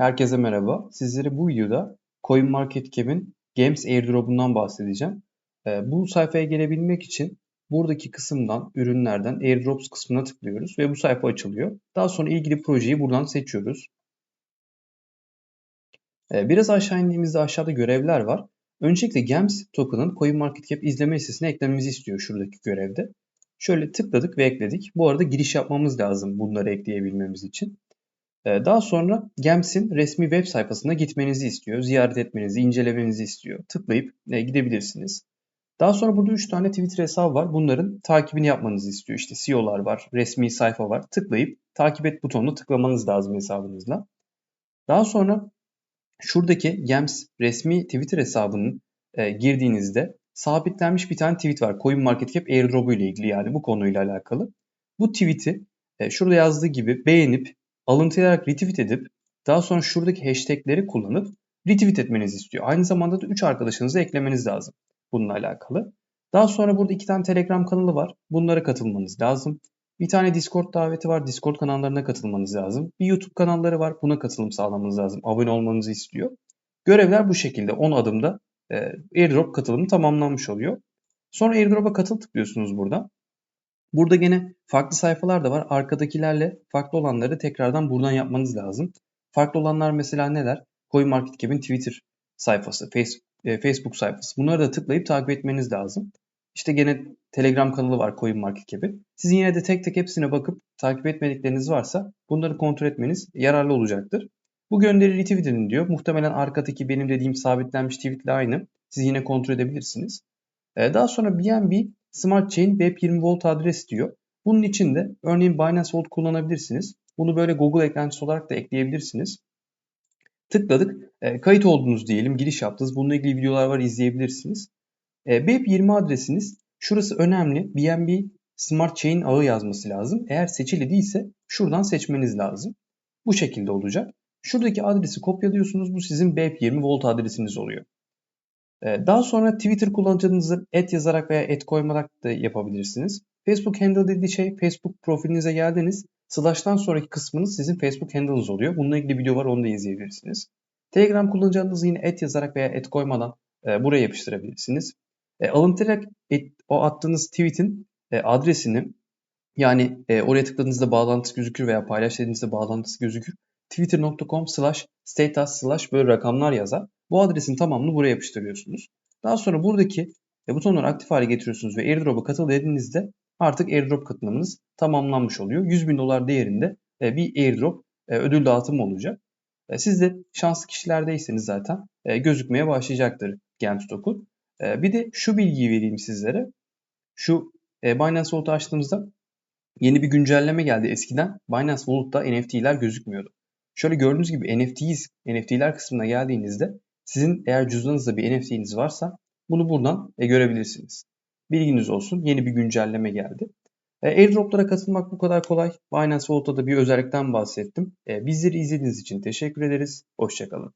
Herkese merhaba. Sizlere bu videoda CoinMarketCap'in Games Airdrop'undan bahsedeceğim. Ee, bu sayfaya gelebilmek için buradaki kısımdan, ürünlerden Airdrops kısmına tıklıyoruz ve bu sayfa açılıyor. Daha sonra ilgili projeyi buradan seçiyoruz. Ee, biraz aşağı indiğimizde aşağıda görevler var. Öncelikle GEMS token'ın CoinMarketCap izleme listesine eklememizi istiyor şuradaki görevde. Şöyle tıkladık ve ekledik. Bu arada giriş yapmamız lazım bunları ekleyebilmemiz için. Ee, daha sonra GEMS'in resmi web sayfasına gitmenizi istiyor. Ziyaret etmenizi, incelemenizi istiyor. Tıklayıp e, gidebilirsiniz. Daha sonra burada 3 tane Twitter hesabı var. Bunların takibini yapmanızı istiyor. İşte CEO'lar var, resmi sayfa var. Tıklayıp takip et butonuna tıklamanız lazım hesabınızla. Daha sonra şuradaki GEMS resmi Twitter hesabının e, girdiğinizde sabitlenmiş bir tane tweet var. CoinMarketCap airdrop'u ile ilgili yani bu konuyla alakalı. Bu tweet'i e, şurada yazdığı gibi beğenip alıntılayarak retweet edip daha sonra şuradaki hashtagleri kullanıp retweet etmenizi istiyor. Aynı zamanda da 3 arkadaşınızı eklemeniz lazım bununla alakalı. Daha sonra burada iki tane Telegram kanalı var. Bunlara katılmanız lazım. Bir tane Discord daveti var. Discord kanallarına katılmanız lazım. Bir YouTube kanalları var. Buna katılım sağlamanız lazım. Abone olmanızı istiyor. Görevler bu şekilde 10 adımda e, airdrop katılımı tamamlanmış oluyor. Sonra airdrop'a katıl tıklıyorsunuz burada. Burada gene farklı sayfalar da var. Arkadakilerle farklı olanları tekrardan buradan yapmanız lazım. Farklı olanlar mesela neler? CoinMarketCap'in Twitter sayfası, e, Facebook sayfası. Bunları da tıklayıp takip etmeniz lazım. İşte gene Telegram kanalı var CoinMarketCap'in. Siz yine de tek tek hepsine bakıp takip etmedikleriniz varsa bunları kontrol etmeniz yararlı olacaktır. Bu gönderi retweet edin diyor. Muhtemelen arkadaki benim dediğim sabitlenmiş tweetle aynı. Siz yine kontrol edebilirsiniz. E, daha sonra BNB Smart Chain Web 20 Volt adres diyor. Bunun için de örneğin Binance Volt kullanabilirsiniz. Bunu böyle Google eklentisi olarak da ekleyebilirsiniz. Tıkladık. E, kayıt oldunuz diyelim. Giriş yaptınız. Bununla ilgili videolar var izleyebilirsiniz. E, BEP20 adresiniz. Şurası önemli. BNB Smart Chain ağı yazması lazım. Eğer seçili değilse şuradan seçmeniz lazım. Bu şekilde olacak. Şuradaki adresi kopyalıyorsunuz. Bu sizin BEP20 Volt adresiniz oluyor. Ee, daha sonra Twitter kullanıcınızı et yazarak veya et koymarak da yapabilirsiniz. Facebook handle dediği şey Facebook profilinize geldiniz. Slash'tan sonraki kısmınız sizin Facebook handle'ınız oluyor. Bununla ilgili video var onu da izleyebilirsiniz. Telegram kullanıcınızı yine et yazarak veya et koymadan e, buraya yapıştırabilirsiniz. E, alıntılarak et, o attığınız tweet'in e, adresini yani e, oraya tıkladığınızda bağlantısı gözükür veya paylaştığınızda bağlantısı gözükür. Twitter.com slash status slash böyle rakamlar yazar. Bu adresin tamamını buraya yapıştırıyorsunuz. Daha sonra buradaki e, butonları aktif hale getiriyorsunuz ve airdrop'a katıl dediğinizde artık airdrop katılımınız tamamlanmış oluyor. 100 bin dolar değerinde e, bir airdrop e, ödül dağıtımı olacak. Siz de şanslı kişilerdeyseniz zaten gözükmeye başlayacaktır GameStop'u. Bir de şu bilgiyi vereyim sizlere. Şu Binance Vault'u açtığımızda yeni bir güncelleme geldi. Eskiden Binance Vault'ta NFT'ler gözükmüyordu. Şöyle gördüğünüz gibi NFT'yiz, NFT'ler kısmına geldiğinizde sizin eğer cüzdanınızda bir NFT'niz varsa bunu buradan e, görebilirsiniz. Bilginiz olsun. Yeni bir güncelleme geldi. E, airdroplara katılmak bu kadar kolay. Binance Vault'ta bir özellikten bahsettim. E, bizleri izlediğiniz için teşekkür ederiz. Hoşçakalın.